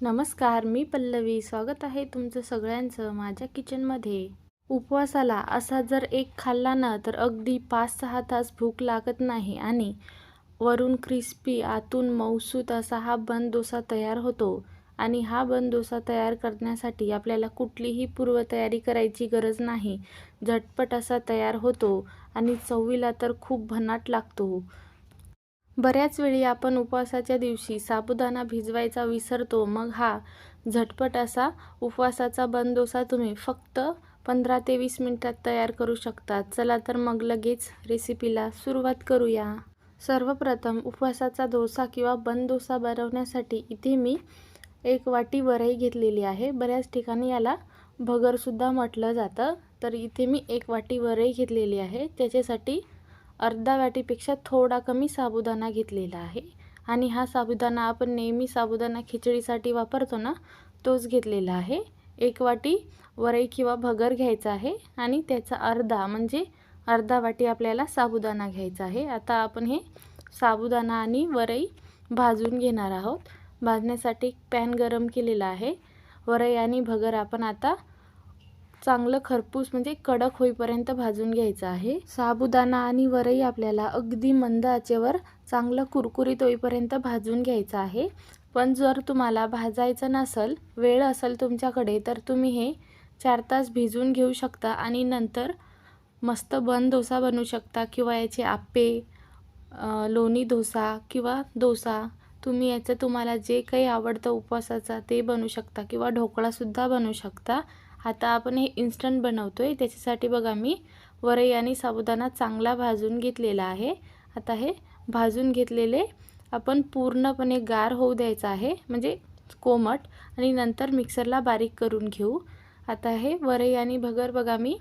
नमस्कार मी पल्लवी. स्वागत आहे तुमचं सगळ्यांचं माझ्या किचनमध्ये. उपवासाला असा जर एक खाल्ला ना तर अगदी पाच सहा तास भूक लागत नाही आणि वरून क्रिस्पी आतून मऊसूत असा हा बन डोसा तयार होतो आणि हा बन डोसा तयार करण्यासाठी आपल्याला कुठलीही पूर्वतयारी करायची गरज नाही. झटपट असा तयार होतो आणि चवीला तर खूप भन्नाट लागतो. बऱ्याच वेळी आपण उपवासाच्या दिवशी साबुदाणा भिजवायचा विसरतो मग हा झटपट असा उपवासाचा बंदोसा तुम्ही फक्त पंधरा ते वीस मिनटात तयार करू शकता. चला तर मग लगेच रेसिपीला सुरुवात करूया. सर्वप्रथम उपवासाचा डोसा किंवा बंद डोसा बनवण्यासाठी इथे मी एक वाटी वराई घेतलेली आहे. बऱ्याच ठिकाणी याला भगरसुद्धा म्हटलं जातं. तर इथे मी एक वाटी वरही घेतलेली आहे. त्याच्यासाठी अर्धा वाटीपेक्षा थोडा कमी साबुदाणा घेतलेला आहे. आणि हा साबुदाणा आपण नेहमी साबुदाणा खिचडीसाठी वापरतो ना तोच घेतलेला आहे. एक वाटी वरई किंवा भगर घ्यायचा आहे आणि त्याचा अर्धा म्हणजे अर्धा वाटी आपल्याला साबुदाणा घ्यायचा आहे. आता आपण हे साबुदाणा आणि वरई भाजून घेणार आहोत. भाजण्यासाठी पॅन गरम केलेला आहे. वरई आणि भगर आपण आता चांगलं खरपूस म्हणजे कडक होईपर्यंत भाजून घ्यायचं आहे. साबुदाणा आणि वरई आपल्याला अगदी मंद आचेवर चांगलं कुरकुरीत होईपर्यंत भाजून घ्यायचं आहे. पण जर तुम्हाला भाजायचं नसेल वेळ असेल तुमच्याकडे तर तुम्ही हे चार तास भिजून घेऊ शकता आणि नंतर मस्त बन डोसा बनवू शकता किंवा याचे आप्पे लोणी डोसा किंवा डोसा. तुम्ही याचं तुम्हाला जे काही आवडतं उपवासाचा ते बनवू शकता किंवा ढोकळासुद्धा बनवू शकता. आता आपण हे इन्स्टंट बनवतो आहे त्याच्यासाठी बघा मी वरई आणि साबुदाणा चांगला भाजून घेतलेला आहे. आता हे भाजून घेतलेले आपण पूर्णपणे गार होऊ द्यायचं आहे. म्हणजे कोमट आणि नंतर मिक्सरला बारीक करून घेऊ. आता हे वरई आणि भगर बघा मी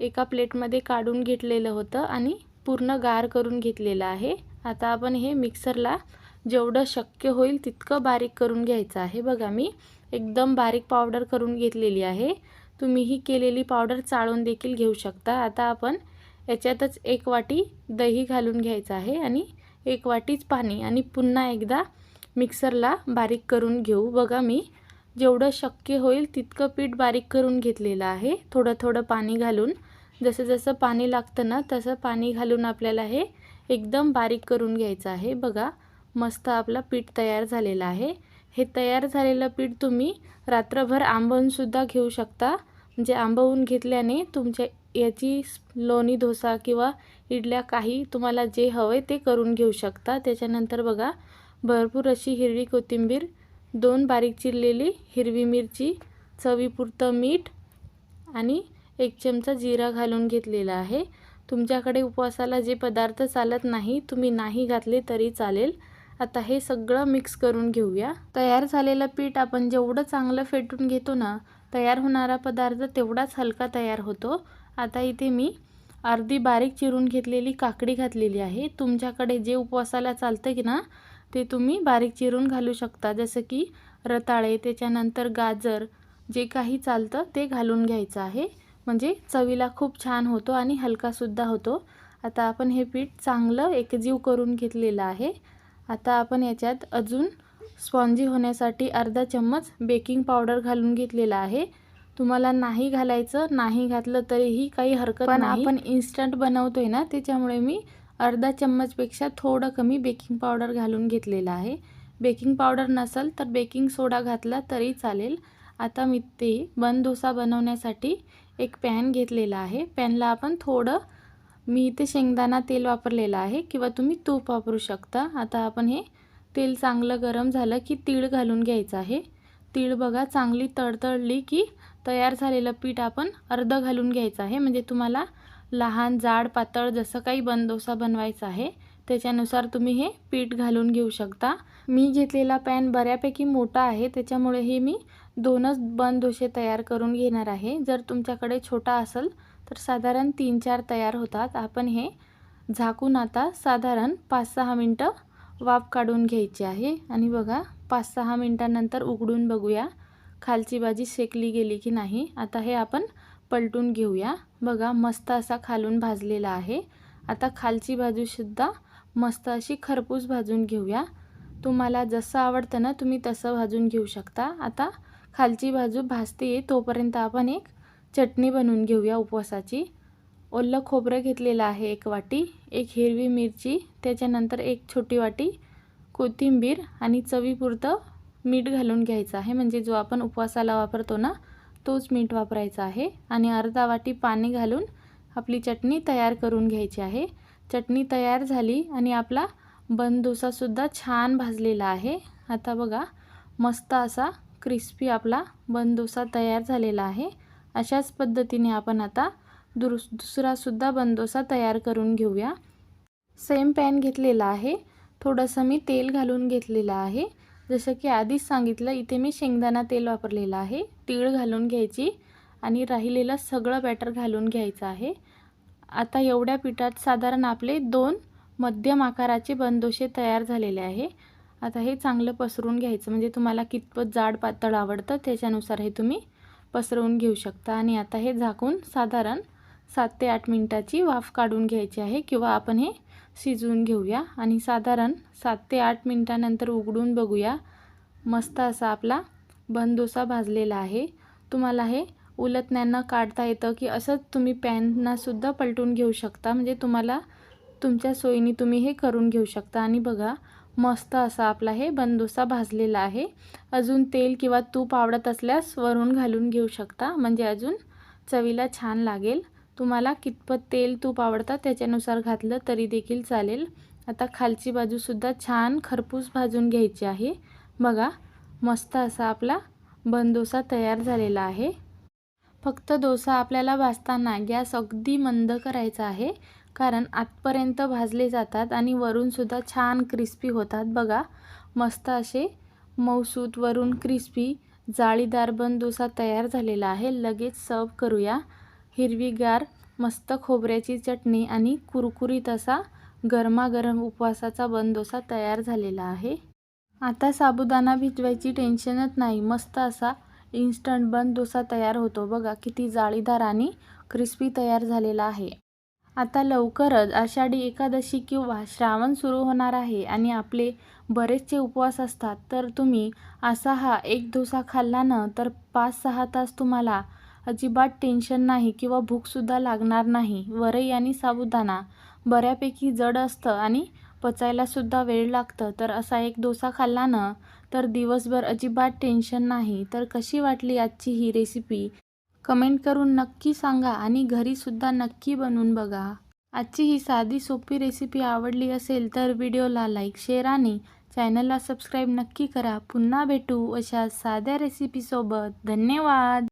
एका प्लेटमध्ये काढून घेतलेलं होतं आणि पूर्ण गार करून घेतलेलं आहे. आता आपण हे मिक्सरला जेवढं शक्य होईल तितकं बारीक करून घ्यायचं आहे. बघा मी एकदम बारीक पावडर करून घेतलेली आहे. तुम्ही ही केलेली पावडर चाळून देखील घेऊ शकता. आता आपण याच्यातच एक वाटी दही घालून घ्यायचं आहे आणि एक वाटीच पाणी आणि पुन्हा एकदा मिक्सरला बारीक करून घेऊ. बघा मी जेवढं शक्य होईल तितकं पीठ बारीक करून घेतलेलं आहे. थोडं थोडं पाणी घालून जसं जसं पाणी लागतं ना तसं पाणी घालून आपल्याला हे एकदम बारीक करून घ्यायचं आहे. बघा मस्त आपला पीठ तयार झालेलं आहे. हे तयार झालेलं पीठ तुम्ही रात्रभर आंबवूनसुद्धा घेऊ शकता. म्हणजे आंबवून घेतल्याने तुमच्या याची लोणी डोसा किंवा इडल्या काही तुम्हाला जे हवे ते करून घेऊ शकता. त्याच्यानंतर बघा भरपूर अशी हिरवी कोथिंबीर दोन बारीक चिरलेली हिरवी मिरची चवीपुरतं मीठ आणि एक चमचा जिरा घालून घेतलेला आहे. तुमच्याकडे उपवासाला जे पदार्थ चालत नाही तुम्ही नाही घातले तरी चालेल. आता हे सगळं मिक्स करून घेऊया. तयार झालेलं पीठ आपण जेवढं चांगलं फेटून घेतो ना तयार होणारा पदार्थ तेवढाच हलका तयार होतो. आता इथे मी अर्धी बारीक चिरून घेतलेली काकडी घातलेली आहे. तुमच्याकडे जे उपवासाला चालतं की ना ते तुम्ही बारीक चिरून घालू शकता. जसं की रताळे त्याच्यानंतर गाजर जे काही चालतं ते घालून घ्यायचं आहे. म्हणजे चवीला खूप छान होतो आणि हलकासुद्धा होतो. आता आपण हे पीठ चांगलं एकजीव करून घेतलेलं आहे. आता आपण याच्यात अजून स्पॉन्जी होण्यासाठी अर्धा चम्मच बेकिंग पावडर घालून घेतलेला आहे. तुम्हाला नाही घालायचं नाही घातलं तरीही काही हरकत पण आपण इन्स्टंट बनवतो आहे ना त्याच्यामुळे मी अर्धा चम्मचपेक्षा थोडं कमी बेकिंग पावडर घालून घेतलेलं आहे. बेकिंग पावडर नसेल तर बेकिंग सोडा घातला तरी चालेल. आता मी ते बन डोसा बनवण्यासाठी एक पॅन घेतलेला आहे. पॅनला आपण थोडं मी इथे शेंगदाणा तेल वापरलेलं आहे किंवा तुम्ही तूप वापरू शकता. आता आपण हे तेल चांगलं गरम झालं की तीळ घालून घ्यायचं आहे. तीळ बघा चांगली तडतडली की तयार झालेलं पीठ आपण अर्धं घालून घ्यायचं आहे. म्हणजे तुम्हाला लहान जाड पातळ जसं काही बनदोसा बनवायचा आहे त्याच्यानुसार तुम्ही हे पीठ घालून घेऊ शकता. मी घेतलेला पॅन बऱ्यापैकी मोठा आहे त्याच्यामुळे हे मी दोनच बन डोसे तयार करून घेणार आहे. जर तुमच्याकडे छोटा असेल तर साधारण तीन चार तयार होतात. आपण हे झाकून आता साधारण पाच सहा मिनटं वाफ काढून घ्यायची आहे. आणि बघा पाच सहा मिनटानंतर उघडून बघूया खालची भाजी शेकली गेली की नाही. आता हे आपण पलटून घेऊया. बघा मस्त असा खालून भाजलेला आहे. आता खालची बाजूसुद्धा मस्त अशी खरपूस भाजून घेऊया. तुम्हाला जसं आवडतं ना तुम्ही तसं भाजून घेऊ शकता. आता खालची बाजू भाजते तोपर्यंत आपण एक चटणी बनवून घेऊया उपवासाची. ओलं खोबरं घेतलेलं आहे एक वाटी एक हिरवी मिरची त्याच्यानंतर एक छोटी वाटी कोथिंबीर आणि चवीपुरतं मीठ घालून घ्यायचं आहे. म्हणजे जो आपण उपवासाला वापरतो ना तोच मीठ वापरायचा आहे. आणि अर्धा वाटी पाणी घालून आपली चटणी तयार करून घ्यायची आहे. चटणी तयार झाली आणि आपला बन डोसासुद्धा छान भाजलेला आहे. आता बघा मस्त असा क्रिस्पी आपला बन डोसा तयार झालेला आहे. अशाच पद्धतीने आपण आता दुरुस दुसरासुद्धा बंदोसा तयार करून घेऊया. सेम पॅन घेतलेला आहे. थोडंसं मी तेल घालून घेतलेलं आहे. जसं की आधीच सांगितलं इथे मी शेंगदाणा तेल वापरलेलं आहे. तीळ घालून घ्यायची आणि राहिलेलं सगळं बॅटर घालून घ्यायचं आहे. आता एवढ्या पिठात साधारण आपले दोन मध्यम आकाराचे बंदोशे तयार झालेले आहे. आता हे चांगलं पसरून घ्यायचं. म्हणजे तुम्हाला कितपत जाड पातळ आवडतं त्याच्यानुसार हे तुम्ही पसरवून घेऊ शकता. आणि आता हे झाकून साधारण सात ते आठ मिनटाची वाफ काढून घ्यायची आहे किंवा आपण हे शिजवून घेऊया. आणि साधारण सात ते आठ मिनटानंतर उघडून बघूया. मस्त असा आपला बंदोसा भाजलेला आहे. तुम्हाला हे उलटण्यानं काढता येतं की असंच तुम्ही पॅननासुद्धा पलटून घेऊ शकता. म्हणजे तुम्हाला तुमच्या सोयीने तुम्ही हे करून घेऊ शकता. आणि बघा मस्त असा आपला हे बंदोसा भाजलेला आहे. अजून तेल किंवा तूप आवडत असल्यास वरून घालून घेऊ शकता. म्हणजे अजून चवीला छान लागेल. तुम्हाला कितपत तेल तूप आवडतं त्याच्यानुसार घातलं तरी देखील चालेल. आता खालची बाजूसुद्धा छान खरपूस भाजून घ्यायची आहे. बघा मस्त असा आपला बंदोसा तयार झालेला आहे. फक्त डोसा आपल्याला भाजताना गॅस अगदी मंद करायचा आहे. कारण आतपर्यंत भाजले जातात आणि वरूनसुद्धा छान क्रिस्पी होतात. बघा मस्त असे मऊसूत वरून क्रिस्पी जाळीदार बन डोसा तयार झालेला आहे. लगेच सर्व करूया. हिरवीगार मस्त खोबऱ्याची चटणी आणि कुरकुरीत असा गरमागरम उपवासाचा बन डोसा तयार झालेला आहे. आता साबुदाणा भिजवायची टेन्शनच नाही. मस्त असा इन्स्टंट बन डोसा तयार होतो. बघा किती जाळीदार आणि क्रिस्पी तयार झालेला आहे. आता लवकरच आषाढी एकादशी किंवा श्रावण सुरू होणार आहे आणि आपले बरेचसे उपवास असतात. तर तुम्ही असा हा एक डोसा खाल्ला ना तर पाच सहा तास तुम्हाला अजिबात टेन्शन नाही किंवा भूकसुद्धा लागणार नाही. वरई आणि साबुदाणा बऱ्यापैकी जड असतं आणि पचायलासुद्धा वेळ लागतं. तर असा एक डोसा खाल्ला ना तर दिवसभर अजिबात टेन्शन नाही. तर कशी वाटली आजची ही रेसिपी? कमेंट करून नक्की सांगा आणि घरीसुद्धा नक्की बनवून बघा. आजची ही साधी सोपी रेसिपी आवडली असेल तर व्हिडिओला लाईक शेअर आणि चॅनलला सबस्क्राईब नक्की करा. पुन्हा भेटू अशा साध्या रेसिपीसोबत धन्यवाद!